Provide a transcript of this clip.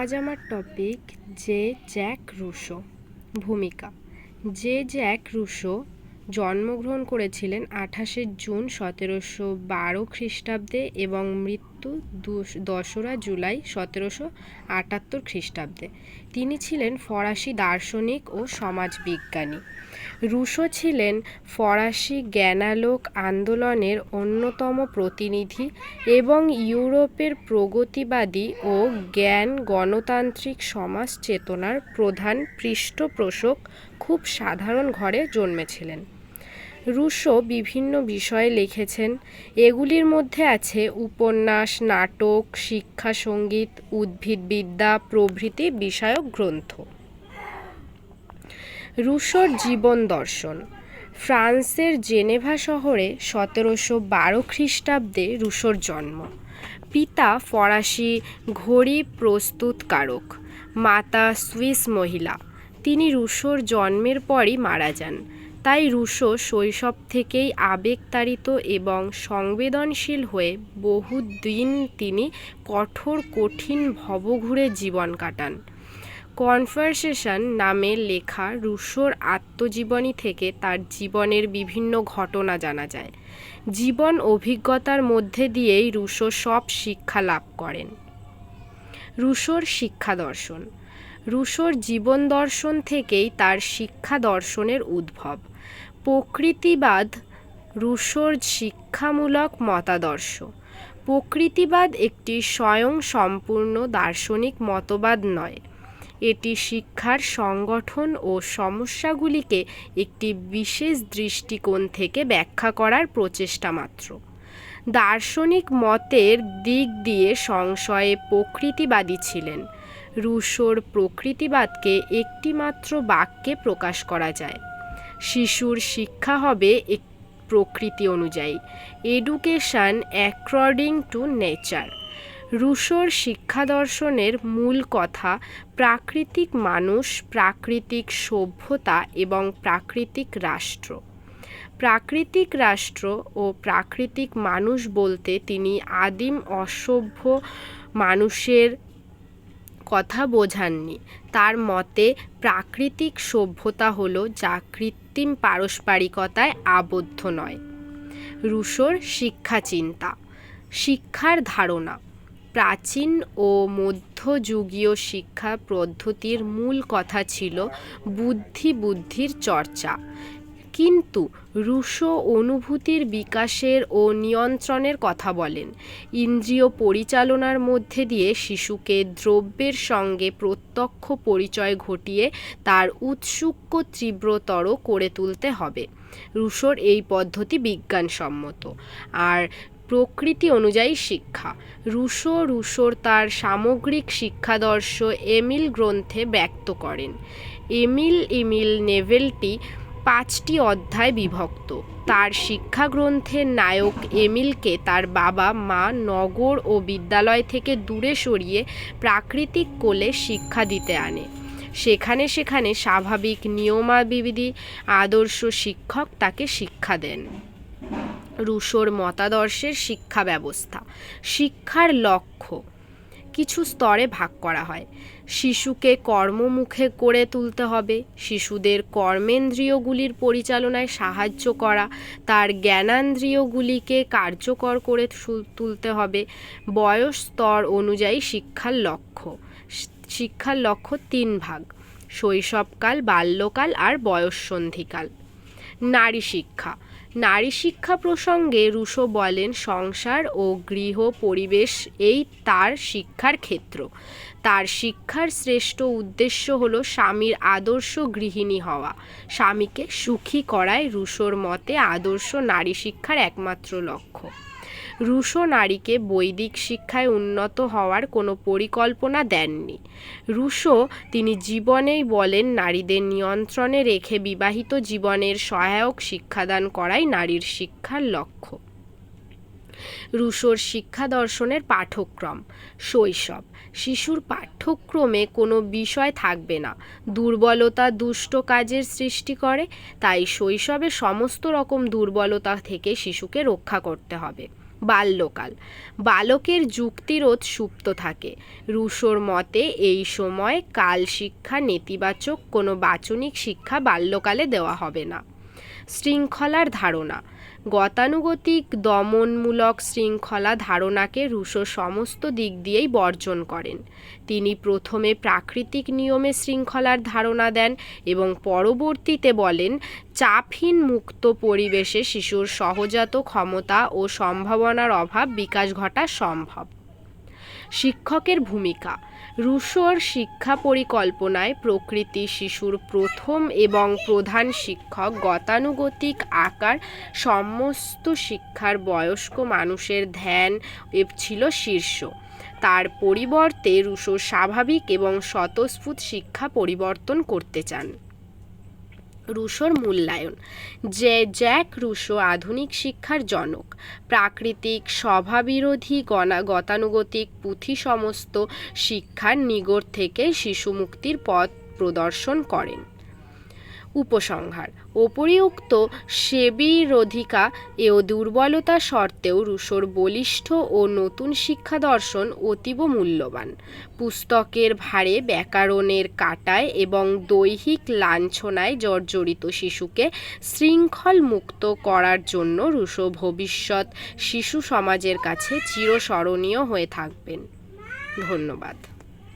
আজ আমার topic Jean Jacques Rousseau ভূমিকা। জে জ্যাক রুশো জন্মগ্রহণ করেছিলেন আঠাশে জুন সতেরোশো বারো খ্রিস্টাব্দে এবং মৃত্যু দোসরা জুলাই সতেরোশো আটাত্তর খ্রিস্টাব্দে। তিনি ছিলেন ফরাসি দার্শনিক ও সমাজবিজ্ঞানী। রুশো ছিলেন ফরাসি জ্ঞানালোক আন্দোলনের অন্যতম প্রতিনিধি এবং ইউরোপের প্রগতিবাদী ও জ্ঞান গণতান্ত্রিক সমাজ চেতনার প্রধান পৃষ্ঠপোষক খুব সাধারণ ঘরে জন্মেছিলেন। রুশো বিভিন্ন বিষয়ে লিখেছেন, এগুলির মধ্যে আছে উপন্যাস, নাটক, শিক্ষা, সংগীত, উদ্ভিদবিদ্যা, প্রভৃতি বিষয়ক গ্রন্থ। রুশোর জীবন দর্শন। ফ্রান্সের জেনেভা শহরে সতেরোশো বারো খ্রিস্টাব্দে রুশোর জন্ম। পিতা ফরাসি ঘড়ি প্রস্তুতকারক, মাতা সুইস মহিলা। তিনি রুশোর জন্মের পরই মারা যান। তাই রুশো শৈশব থেকেই আবেগতাড়িত এবং সংবেদনশীল হয়ে বহুদিন তিনি কঠোর, কঠিন ভবঘুরে জীবন কাটান। কনভারসেশন নামে লেখা রুশোর আত্মজীবনী থেকে তার জীবনের বিভিন্ন ঘটনা জানা যায়। জীবন অভিজ্ঞতার মধ্যে দিয়েই রুশো সব শিক্ষা লাভ করেন। রুশোর শিক্ষা দর্শন। রুশোর জীবন দর্শন থেকেই তার শিক্ষা দর্শনের উদ্ভব। প্রকৃতিবাদ রুশোর শিক্ষামূলক মতাদর্শ। প্রকৃতিবাদ একটি স্বয়ং সম্পূর্ণ দার্শনিক মতবাদ নয়। এটি শিক্ষার সংগঠন ও সমস্যাগুলিকে একটি বিশেষ দৃষ্টিকোণ থেকে ব্যাখ্যা করার প্রচেষ্টা মাত্র। দার্শনিক মতের দিক দিয়ে সংশয়ে প্রকৃতিবাদী ছিলেন। রুশোর প্রকৃতিবাদকে একটিমাত্র বাক্যে প্রকাশ করা যায়। শিশুর শিক্ষা হবে এক প্রকৃতি অনুযায়ী। Education according to nature. রুশোর শিক্ষা দর্শনের মূল কথা প্রাকৃতিক মানুষ, প্রাকৃতিক সভ্যতা এবং প্রাকৃতিক রাষ্ট্র। প্রাকৃতিক রাষ্ট্র ও প্রাকৃতিক মানুষ বলতে তিনি আদিম অসভ্য মানুষের কথা বোঝাননি। তার মতে, প্রাকৃতিক সভ্যতা হল যা কৃত্রিম পারস্পরিকতায় আবদ্ধ নয়। রুশোর শিক্ষা চিন্তা শিক্ষার ধারণা, প্রাচীন ও মধ্যযুগীয় শিক্ষা পদ্ধতির মূল কথা ছিল বুদ্ধি বুদ্ধির চর্চা। কিন্তু রুশো অনুভূতির বিকাশের ও নিয়ন্ত্রণের কথা বলেন। ইন্দ্রিয় পরিচালনার মধ্যে দিয়ে শিশুকে দ্রব্যের সঙ্গে প্রত্যক্ষ পরিচয় ঘটিয়ে তার উৎসুক্য তীব্রতর করে তুলতে হবে। রুশোর এই পদ্ধতি বিজ্ঞানসম্মত। আর প্রকৃতি অনুযায়ী শিক্ষা। রুশো রুশোর তার সামগ্রিক শিক্ষাদর্শ এমিল গ্রন্থে ব্যক্ত করেন। এমিল ইমিল নেভেলটি পাঁচটি অধ্যায় বিভক্ত। তার শিক্ষাগ্রন্থের নায়ক এমিলকে তার বাবা মা নগর ও বিদ্যালয় থেকে দূরে সরিয়ে প্রাকৃতিক কোলে শিক্ষা দিতে আনে। সেখানে সেখানে স্বাভাবিক নিয়মাবিধি আদর্শ শিক্ষক তাকে শিক্ষা দেন। রুশোর মতাদর্শের শিক্ষা ব্যবস্থা। শিক্ষার লক্ষ্য। কিছু স্তরে ভাগ করা হয়। শিশুকে কর্মমুখে করে তুলতে হবে। শিশুদের কর্মেন্দ্রিয়গুলির পরিচালনায় সাহায্য করা। তার জ্ঞানান্দ্রিয়গুলিকে কার্যকর করে তুলতে হবে। বয়স স্তর অনুযায়ী শিক্ষার লক্ষ্য। শিক্ষার লক্ষ্য তিন ভাগ। শৈশবকাল, বাল্যকাল আর বয়ঃসন্ধিকাল। নারী শিক্ষা। নারী শিক্ষা প্রসঙ্গে রুশো বলেন, সংসার ও গৃহ পরিবেশ এই তার শিক্ষার ক্ষেত্র। তার শিক্ষার শ্রেষ্ঠ উদ্দেশ্য হলো স্বামীর আদর্শ গৃহিণী হওয়া। স্বামীকে সুখী করায় রুশোর মতে আদর্শ নারী শিক্ষার একমাত্র লক্ষ্য। রুশো নারীকে বৈদিক শিক্ষায় উন্নত হওয়ার কোনো পরিকল্পনা দেননি। রুশো তিনি জীবনেই বলেন নারীদের নিয়ন্ত্রণে রেখে বিবাহিত জীবনের সহায়ক শিক্ষাদান করাই নারীর শিক্ষার লক্ষ্য। রুশোর শিক্ষা দর্শনের পাঠ্যক্রম, শৈশব, শিশুর পাঠ্যক্রমে কোনো বিষয় থাকবে না। দুর্বলতা দুষ্ট কাজের সৃষ্টি করে, তাই শৈশবে সমস্ত রকম দুর্বলতা থেকে শিশুকে রক্ষা করতে হবে। বাল্যকাল। বালকের যুক্তিরোধ সুপ্ত থাকে। রুশোর মতে, এই সময় কাল শিক্ষা নেতিবাচক, কোনো বাচনিক শিক্ষা বাল্যকালে দেওয়া হবে না। শৃঙ্খলার ধারণা। গতানুগতিক, দমনমূলক শৃঙ্খলা ধারণাকে রুশো সমস্ত দিক দিয়েই বর্জন করেন। তিনি প্রথমে প্রাকৃতিক নিয়মে শৃঙ্খলার ধারণা দেন এবং পরবর্তীতে বলেন চাপহীন মুক্ত পরিবেশে শিশুর সহজাত ক্ষমতা ও সম্ভাবনার অভাব বিকাশ ঘটা সম্ভব। শিক্ষকের ভূমিকা। রুশোর শিক্ষা পরিকল্পনায় প্রকৃতি শিশুর প্রথম এবং প্রধান শিক্ষক, গতানুগতিক আকার, সমস্ত শিক্ষার বয়স্ক মানুষের ধ্যান ছিল শীর্ষ। তার পরিবর্তে রুশো স্বাভাবিক এবং স্বতঃস্ফূর্ত শিক্ষা পরিবর্তন করতে চান। রুশোর মূল্যায়ন। যে জ্যাক রুশো আধুনিক শিক্ষার জনক, প্রাকৃতিক স্বভাবিরোধী গণা গতানুগতিক পুঁথি সমস্ত শিক্ষার নিগড় থেকে শিশু মুক্তির পথ প্রদর্শন করেন। উপসংহার। ওপরিউক্ত সেবিরোধিকা ও দুর্বলতা সত্ত্বেও রুশোর বলিষ্ঠ ও নতুন শিক্ষা দর্শন অতীব মূল্যবান। পুস্তকের ভারে ব্যাকরণের কাটায় এবং দৈহিক লাঞ্ছনায় জর্জরিত শিশুকে শৃঙ্খল মুক্ত করার জন্য রুশো ভবিষ্যৎ শিশু সমাজের কাছে চিরস্মরণীয় হয়ে থাকবেন। ধন্যবাদ।